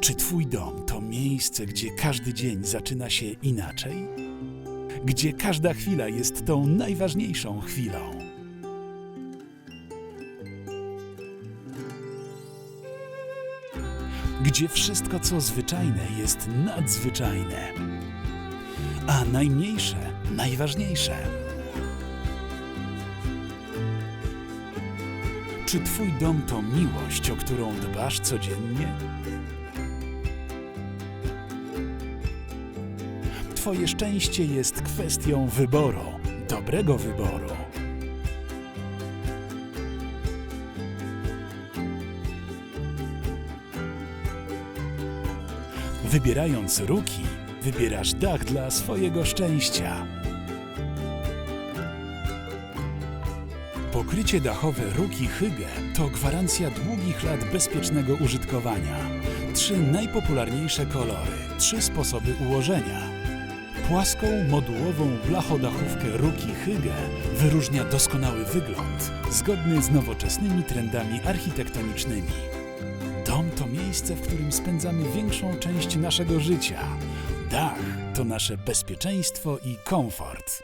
Czy Twój dom to miejsce, gdzie każdy dzień zaczyna się inaczej? Gdzie każda chwila jest tą najważniejszą chwilą? Gdzie wszystko, co zwyczajne, jest nadzwyczajne, a najmniejsze najważniejsze? Czy Twój dom to miłość, o którą dbasz codziennie? Twoje szczęście jest kwestią wyboru, dobrego wyboru. Wybierając ruki, wybierasz dach dla swojego szczęścia. Pokrycie dachowe Ruki Hygge to gwarancja długich lat bezpiecznego użytkowania. Trzy najpopularniejsze kolory, trzy sposoby ułożenia. Płaską, modułową blachodachówkę Ruki Hygge wyróżnia doskonały wygląd, zgodny z nowoczesnymi trendami architektonicznymi. Dom to miejsce, w którym spędzamy większą część naszego życia. Dach to nasze bezpieczeństwo i komfort.